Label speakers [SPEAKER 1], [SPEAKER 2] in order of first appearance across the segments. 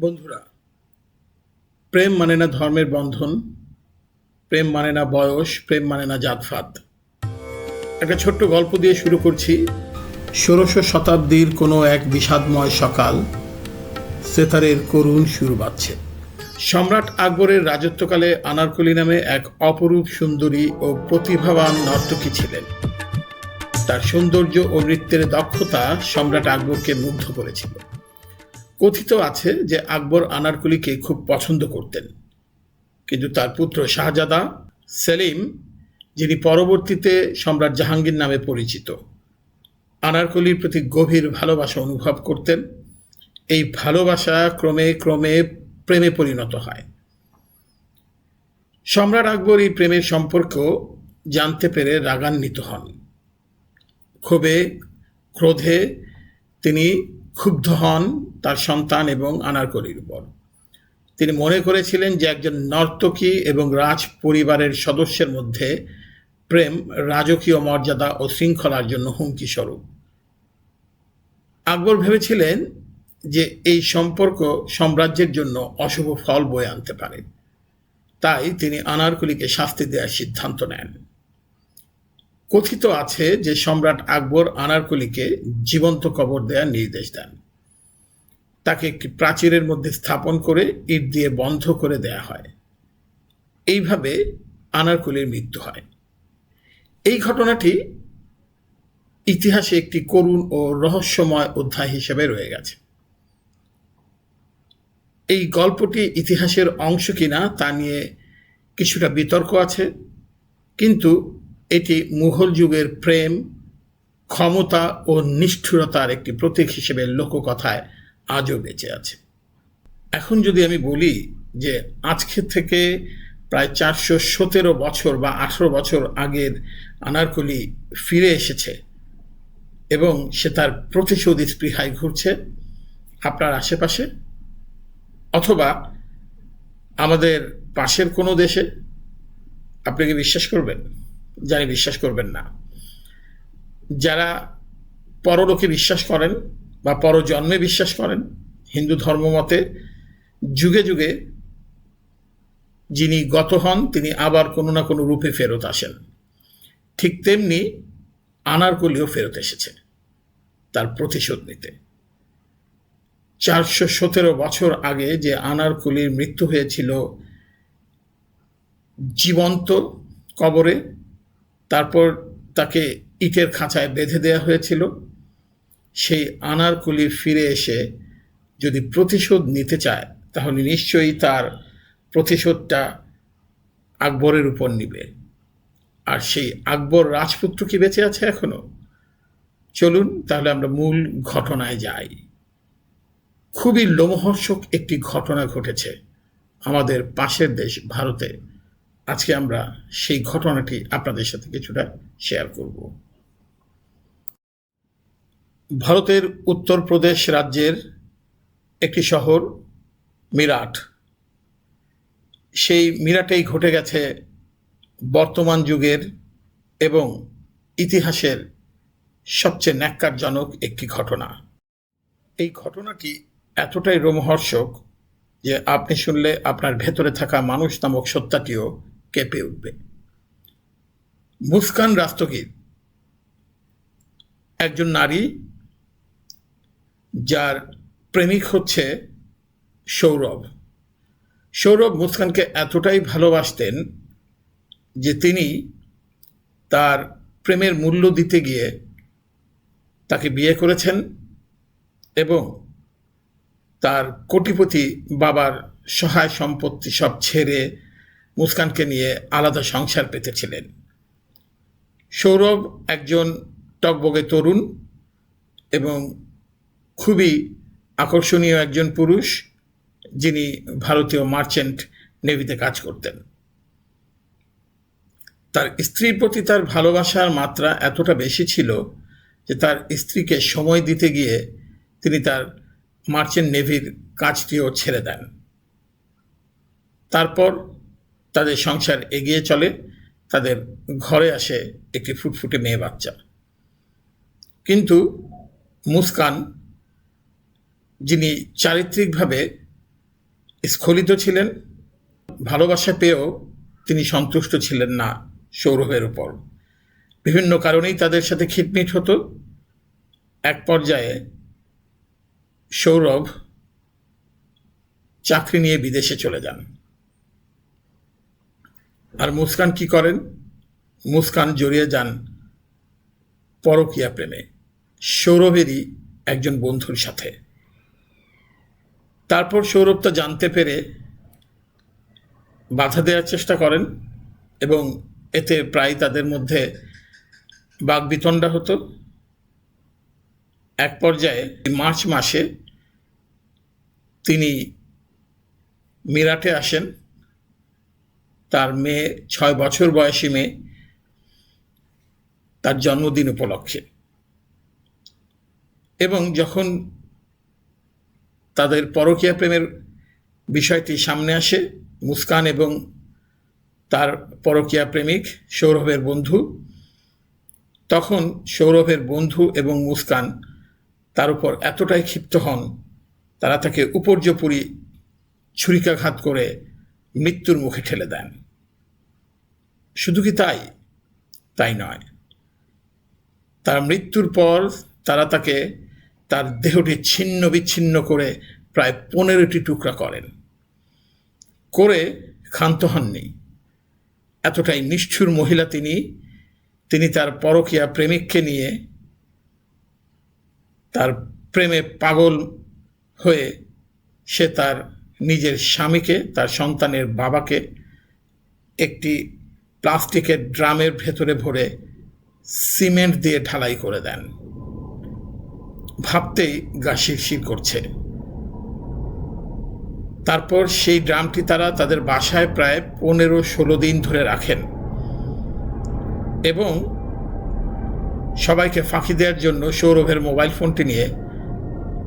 [SPEAKER 1] বন্ধুরা, প্রেম মানে না ধর্মের বন্ধন, প্রেম মানে না বয়স, প্রেম মানে না জাতফাত। একটা ছোট্ট গল্প দিয়ে শুরু করছি। ষোড়শ শতাব্দীর কোনো এক বিষাদময় সকাল সেতারের করুণ সুর বাজছে। সম্রাট আকবরের রাজত্বকালে আনারকলি নামে এক অপরূপ সুন্দরী ও প্রতিভাবান নর্তকী ছিলেন। তার সৌন্দর্য ও নৃত্যের দক্ষতা সম্রাট আকবরকে মুগ্ধ করেছিল। কথিত আছে যে আকবর আনারকুলিকে খুব পছন্দ করতেন। কিন্তু তার পুত্র শাহজাদা সেলিম, যিনি পরবর্তীতে সম্রাট জাহাঙ্গীর নামে পরিচিত, আনারকলির প্রতি গভীর ভালোবাসা অনুভব করতেন। এই ভালোবাসা ক্রমে ক্রমে প্রেমে পরিণত হয়। সম্রাট আকবর এই প্রেমের সম্পর্ক জানতে পেরে রাগান্বিত হন। ক্ষোভে, ক্রোধে তিনি ক্ষুব্ধ হন তার সন্তান এবং আনারকলির উপর। তিনি মনে করেছিলেন যে একজন নর্তকী এবং রাজ পরিবারের সদস্যের মধ্যে প্রেম, রাজকীয় মর্যাদা ও শৃঙ্খলার জন্য হুমকি স্বরূপ। আকবর ভেবেছিলেন যে এই সম্পর্ক সাম্রাজ্যের জন্য অশুভ ফল বয়ে আনতে পারে। তাই তিনি আনারকলিকে শাস্তি দেওয়ার সিদ্ধান্ত নেন। কথিত আছে যে সম্রাট আকবর আনারকলিকে জীবন্ত কবর দেওয়ার নির্দেশ দেন। তাকে একটি প্রাচীরের মধ্যে স্থাপন করে ইট দিয়ে বন্ধ করে দেয়া হয়। এইভাবে আনারকলির মৃত্যু হয়। এই ঘটনাটি ইতিহাসে একটি করুণ ও রহস্যময় অধ্যায় হিসেবে রয়ে গেছে। এই গল্পটি ইতিহাসের অংশ কিনা তা নিয়ে কিছুটা বিতর্ক আছে, কিন্তু এটি মুঘল যুগের প্রেম, ক্ষমতা ও নিষ্ঠুরতার একটি প্রতীক হিসেবে লোককথায় আজও বেঁচে আছে। এখন যদি আমি বলি যে আজকে থেকে প্রায় চারশো সতেরো বছর বা আঠেরো বছর আগের আনারকলি ফিরে এসেছে এবং সে তার প্রতিশোধ স্পৃহায় ঘুরছে আপনার আশেপাশে অথবা আমাদের পাশের কোনো দেশে, আপনি কি বিশ্বাস করবেন? জানি বিশ্বাস করবেন না। যারা পরলোকে বিশ্বাস করেন বা পরজন্মে বিশ্বাস করেন, হিন্দু ধর্ম মতে যুগে যুগে যিনি গত হন, তিনি আবার কোনো না কোনো রূপে ফেরত আসেন। ঠিক তেমনি আনারকলিও ফেরত এসেছে তার প্রতিশোধ নিতে। চারশো সতেরো বছর আগে যে আনারকলির মৃত্যু হয়েছিল জীবন্ত কবরে তারপর তাকে ইটের খাঁচায় বেঁধে দেওয়া হয়েছিল। সেই আনারকলি ফিরে এসে যদি প্রতিশোধ নিতে চায়, তাহলে নিশ্চয়ই তার প্রতিশোধটা আকবরের উপর নিবে। আর সেই আকবর রাজপুত্র কি বেঁচে আছে এখনও? চলুন তাহলে আমরা মূল ঘটনায় যাই। খুবই লোমহর্ষক একটি ঘটনা ঘটেছে আমাদের পাশের দেশ ভারতে। আজকে আমরা সেই ঘটনাটি আপনাদের সাথে কিছুটা শেয়ার করব। ভারতের উত্তরপ্রদেশ রাজ্যের একটি শহর মিরাট। সেই মিরাটেই ঘটে গেছে বর্তমান যুগের এবং ইতিহাসের সবচেয়ে ন্যাক্কারজনক একটি ঘটনা। এই ঘটনাটি এতটাই রোমহর্ষক যে আপনি শুনলে আপনার ভেতরে থাকা মানুষ নামক সত্তাটিও কেঁপে উঠবে। মুস্কান রাস্তগীর একজন নারী যার প্রেমিক হচ্ছে সৌরভ। সৌরভ মুস্কানকে এতটাই ভালোবাসতেন যে তিনি তার প্রেমের মূল্য দিতে গিয়ে তাকে বিয়ে করেছেন এবং তার কোটিপতি বাবার সহায় সম্পত্তি সব ছেড়ে মুস্কানকে নিয়ে আলাদা সংসার পেতেছিলেন। সৌরভ একজন টকবগে তরুণ এবং খুবই আকর্ষণীয় একজন পুরুষ, যিনি ভারতীয় মার্চেন্ট নেভিতে কাজ করতেন। তার স্ত্রীর প্রতি তার ভালোবাসার মাত্রা এতটা বেশি ছিল যে তার স্ত্রীকে সময় দিতে গিয়ে তিনি তার মার্চেন্ট নেভির কাজটিও ছেড়ে দেন। তারপর তাদের সংসার এগিয়ে চলে, তাদের ঘরে আসে একটি ফুটফুটে মেয়ে বাচ্চা। কিন্তু মুস্কান, যিনি চারিত্রিকভাবে স্খলিত ছিলেন, ভালোবাসা পেয়েও তিনি সন্তুষ্ট ছিলেন না সৌরভের উপর। বিভিন্ন কারণেই তাদের সাথে খিটমিট হতো। এক পর্যায়ে সৌরভ চাকরি নিয়ে বিদেশে চলে যান। আর মুস্কান কি করেন? মুস্কান জড়িয়ে যান পরকীয়া প্রেমে। সৌরভেরই একজন বন্ধুর সাথে। তারপর সৌরভ তা জানতে পেরে বাধা দেওয়ার চেষ্টা করেন এবং এতে প্রায় তাদের মধ্যে বাগবিতণ্ডা হতো। এক পর্যায়ে মার্চ মাসে তিনি মিরাটে আসেন। তার মেয়ে ছয় বছর বয়সী মেয়ে তার জন্মদিন উপলক্ষে। এবং যখন তাদের পরকীয়া প্রেমের বিষয়টি সামনে আসে, মুস্কান এবং তার পরকীয়া প্রেমিক সৌরভের বন্ধু, তখন সৌরভের বন্ধু এবং মুস্কান তার উপর এতটাই ক্ষিপ্ত হন, তারা তাকে উপর্যপুরি ছুরিকাঘাত করে মৃত্যুর মুখে ঠেলে দেন। শুধু কি তাই? তাই নয়। তার মৃত্যুর পর তারা তাকে তার দেহটি ছিন্ন বিচ্ছিন্ন করে প্রায় পনেরোটি টুকরা করেন। করে ক্ষান্ত হননি। এতটাই নিষ্ঠুর মহিলা তিনি তিনি তার পরকীয়া প্রেমিককে নিয়ে তার প্রেমে পাগল হয়ে সে তার নিজের স্বামীকে, তার সন্তানের বাবাকে একটি প্লাস্টিকের ড্রামের ভেতরে ভরে সিমেন্ট দিয়ে ঢালাই করে দেন। ভাবতেই গা শিরশির করছে। তারপর সেই ড্রামটি তারা তাদের বাসায় প্রায় পনেরো ষোলো দিন ধরে রাখেন এবং সবাইকে ফাঁকি দেওয়ার জন্য সৌরভের মোবাইল ফোনটি নিয়ে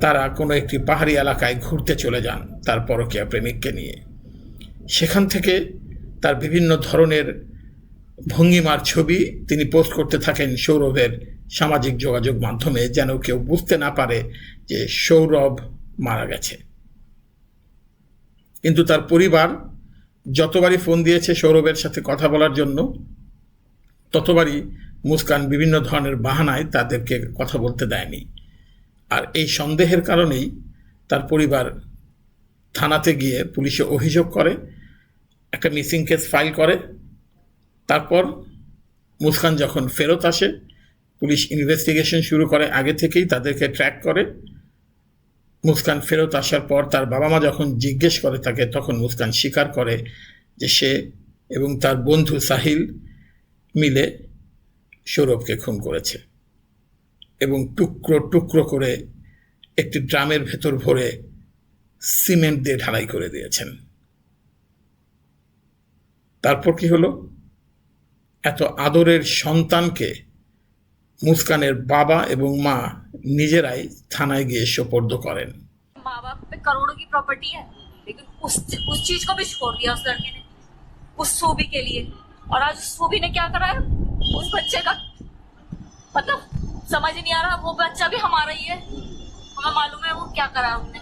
[SPEAKER 1] তারা কোনো একটি পাহাড়ি এলাকায় ঘুরতে চলে যান। তার পরকীয়া প্রেমিককে নিয়ে। সেখান থেকে তার বিভিন্ন ধরনের ভঙ্গিমার ছবি তিনি পোস্ট করতে থাকেন সৌরভের সামাজিক যোগাযোগ মাধ্যমে, যেন কেউ বুঝতে না পারে যে সৌরভ মারা গেছে। কিন্তু তার পরিবার যতবারই ফোন দিয়েছে সৌরভের সাথে কথা বলার জন্য, ততবারই মুস্কান বিভিন্ন ধরনের বাহানায় তাদেরকে কথা বলতে দেয়নি। আর এই সন্দেহের কারণেই তার পরিবার থানাতে গিয়ে পুলিশে অভিযোগ করে, একটা মিসিং কেস ফাইল করে। তারপর মুস্কান যখন ফেরত আসে, পুলিশ ইনভেস্টিগেশন শুরু করে আগে থেকেই তাদেরকে ট্র্যাক করে। মুসকান ফেরত আসার পর তার বাবা মা যখন জিজ্ঞেস করে তাকে, তখন মুস্কান স্বীকার করে যে সে এবং তার বন্ধু সাহিল মিলে সৌরভকে খুন করেছে এবং টুকরো টুকরো করে একটি ড্রামের ভেতর ভরে সিমেন্ট দিয়ে ঢালাই করে দিয়েছেন তারপর কি হলো এত আদরের সন্তানকে মুস্কানের বাবা এবং মা নিজেরাই থানায় গিয়ে সোপর্দ করেন
[SPEAKER 2] माँ बाप पे करोड़ों की प्रॉपर्टी है लेकिन उस उस चीज को भी छोड़ दिया उस लड़के ने उस सोबी के लिए और आज उस सोबी ने क्या करा है उस बच्चे का मतलब समझ ही नहीं आ रहा वो बच्चा भी हमारा ही है हमें मालूम है वो क्या करा है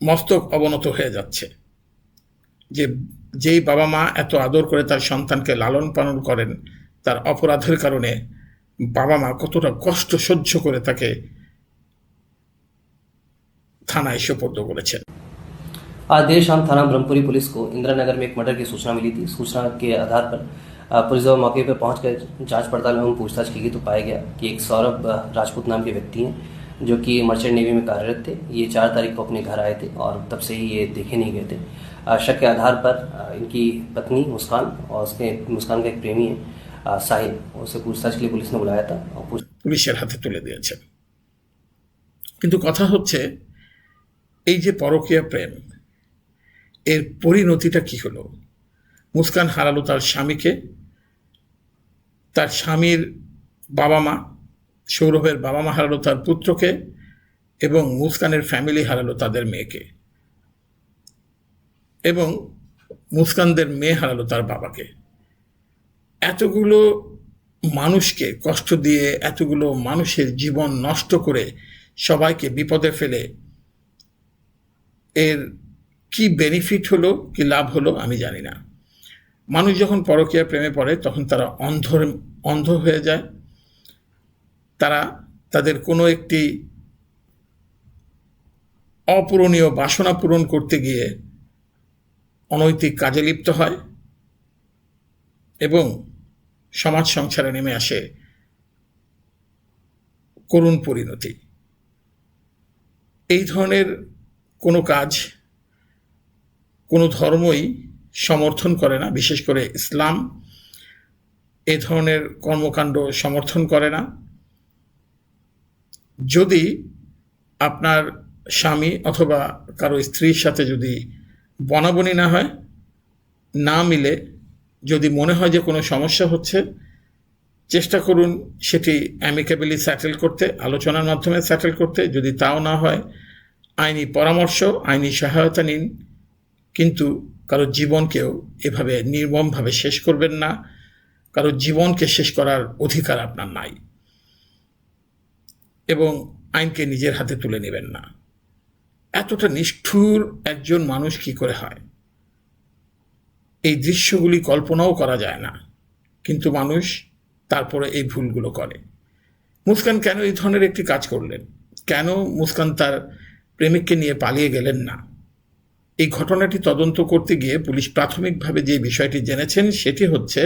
[SPEAKER 1] মস্তক অবনত হয়ে যাচ্ছে যে যেই বাবা মা এত আদর করে তার সন্তানকে লালন পালন করেন তার অপরাধের কারণে বাবা মা কতটা কষ্ট সহ্য করে তাকে থানায় সোপর্দ করেছেন
[SPEAKER 3] आज देर शाम थाना ब्रह्मपुरी पुलिस को इंदिरा नगर में एक मर्डर की सूचना मिली थी सूचना के आधार पर अ, पुलिस जब मौके पर पहुंचकर जांच पड़ताल एवं पूछताछ की गई तो पाया गया कि एक सौरभ अ, राजपूत नाम के व्यक्ति हैं जो कि मर्चेंट नेवी में कार्यरत थे ये चार तारीख को अपने घर आए थे और तब से ही ये देखे नहीं गए थे अ, शक के आधार पर अ, इनकी पत्नी मुस्कान और उसके मुस्कान का एक प्रेमी है अ, साहिल उसे पूछताछ के लिए पुलिस ने बुलाया था और पूछ
[SPEAKER 1] পুলিশের হাতে তুলে দিয়েছেন কিন্তু কথা হচ্ছে এই যে পরকীয়া প্রেম এর পরিণতিটা কি হলো মুস্কান হারালো তার স্বামীকে তার স্বামীর বাবা মা সৌরভের বাবা মা হারালো তার পুত্রকে এবং মুস্কানের ফ্যামিলি হারালো তাদের মেয়েকে। এবং মুস্কানদের মেয়ে হারালো তার বাবাকে। এতগুলো মানুষকে কষ্ট দিয়ে, এতগুলো মানুষের জীবন নষ্ট করে সবাইকে বিপদে ফেলে, এর কি বেনিফিট হলো, কি লাভ হলো আমি জানি না। মানুষ যখন পরকীয়া প্রেমে পড়ে, তখন তারা অন্ধ অন্ধ হয়ে যায়। তারা তাদের কোনো একটি অপূরণীয় বাসনা পূরণ করতে গিয়ে অনৈতিক কাজে লিপ্ত হয় এবং সমাজ সংসারে নেমে আসে করুণ পরিণতি। এই ধরনের কোনো কাজ কোনো ধর্মই সমর্থন করে না, বিশেষ করে ইসলাম। এ ধরনের কর্মকাণ্ড সমর্থন করে না। যদি আপনার স্বামী অথবা কারও স্ত্রীর সাথে যদি বনাবনি না হয়, না মিলে, যদি মনে হয় যে কোনো সমস্যা হচ্ছে, চেষ্টা করুন সেটি অ্যামিকেবলি স্যাটেল করতে, আলোচনার মাধ্যমে স্যাটেল করতে। যদি তাও না হয়, আইনি পরামর্শ, আইনি সহায়তা নিন। কিন্তু কারও জীবনকেও এভাবে নির্মমভাবে শেষ করবেন না। কারও জীবনকে শেষ করার অধিকার আপনার নাই। এবং আইনকে নিজের হাতে তুলে নেবেন না। এতটা নিষ্ঠুর একজন মানুষ কি করে হয়? এই দৃশ্যগুলি কল্পনাও করা যায় না, কিন্তু মানুষ তারপরে এই ভুলগুলো করে। মুস্কান কেন এই ধরনের একটি কাজ করলেন? কেন মুস্কান তার প্রেমিককে নিয়ে পালিয়ে গেলেন না? এই ঘটনাটি তদন্ত করতে গিয়ে পুলিশ প্রাথমিকভাবে যে বিষয়টি জেনেছেন সেটি হচ্ছে,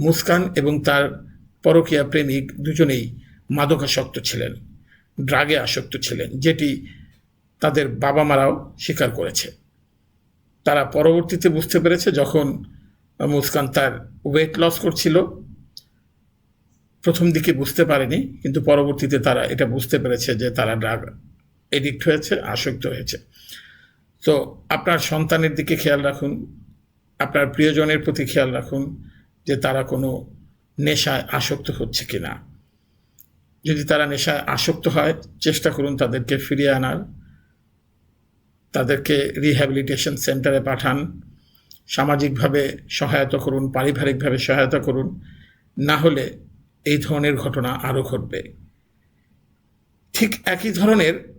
[SPEAKER 1] মুস্কান এবং তার পরকীয়া প্রেমিক দুজনেই মাদকাসক্ত ছিলেন, ড্রাগে আসক্ত ছিলেন, যেটি তাদের বাবা মারাও স্বীকার করেছে। তারা পরবর্তীতে বুঝতে পেরেছে যখন মুস্কান তার ওয়েট লস করছিল, প্রথম দিকে বুঝতে পারেনি, কিন্তু পরবর্তীতে তারা এটা বুঝতে পেরেছে যে তারা ড্রাগ এডিক্ট হয়েছে, আসক্ত হয়েছে। তো আপনার সন্তানের দিকে খেয়াল রাখুন, আপনার প্রিয়জনের প্রতি খেয়াল রাখুন যে তারা কোনো নেশায় আসক্ত হচ্ছে কি না যদি তারা নেশায় আসক্ত হয়, চেষ্টা করুন তাদেরকে ফিরিয়ে আনার। তাদেরকে রিহ্যাবিলিটেশন সেন্টারে পাঠান। সামাজিকভাবে সহায়তা করুন, পারিবারিকভাবে সহায়তা করুন। না হলে এই ধরনের ঘটনা আরও ঘটবে। ঠিক একই ধরনের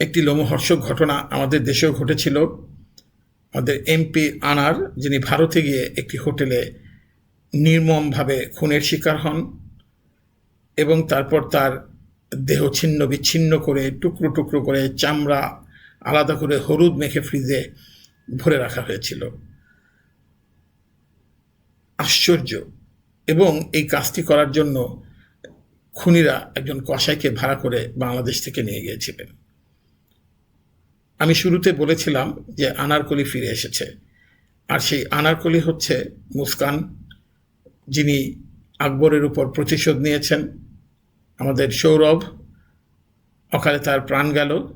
[SPEAKER 1] একটি লোমহর্ষক ঘটনা আমাদের দেশেও ঘটেছিল। আমাদের এমপি আনার, যিনি ভারতে গিয়ে একটি হোটেলে নির্মমভাবে খুনের শিকার হন। এবং তারপর তার দেহ ছিন্ন, বিচ্ছিন্ন করে, টুকরো টুকরো করে চামড়া আলাদা করে হলুদ মেখে ফ্রিজে ভরে রাখা হয়েছিল। আশ্চর্য। এবং এই কাজটি করার জন্য খুনিরা একজন কসাইকে ভাড়া করে বাংলাদেশ থেকে নিয়ে গিয়েছিলেন। আমি শুরুতে বলেছিলাম যে আনারকলি ফিরে এসেছে। আর সেই আনারকলি হচ্ছে মুস্কান, যিনি আকবরের উপর প্রতিশোধ নিয়েছেন। আমাদের সৌরভ অকালে তার প্রাণ গেল।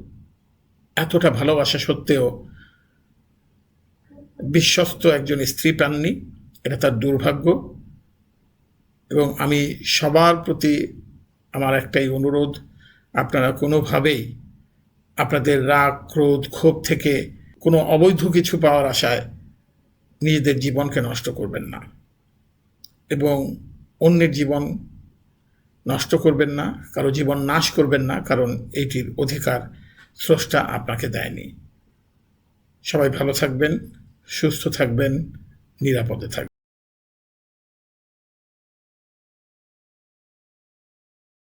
[SPEAKER 1] এতটা ভালোবাসা সত্ত্বেও বিশ্বস্ত একজন স্ত্রী পাননি, এটা তার দুর্ভাগ্য। এবং আমি সবার প্রতি আমার একটাই অনুরোধ, আপনারা কোনোভাবেই আপনাদের রাগ, ক্রোধ, ক্ষোভ থেকে কোনো অবৈধ কিছু পাওয়ার আশায় নিজেদের জীবনকে নষ্ট করবেন না। এবং অন্যের জীবন নষ্ট করবেন না, কারও জীবন নাশ করবেন না, কারণ এইটির অধিকার স্রষ্টা আপনাকে দেয়নি। সবাই ভালো থাকবেন, সুস্থ থাকবেন, নিরাপদে থাকবেন।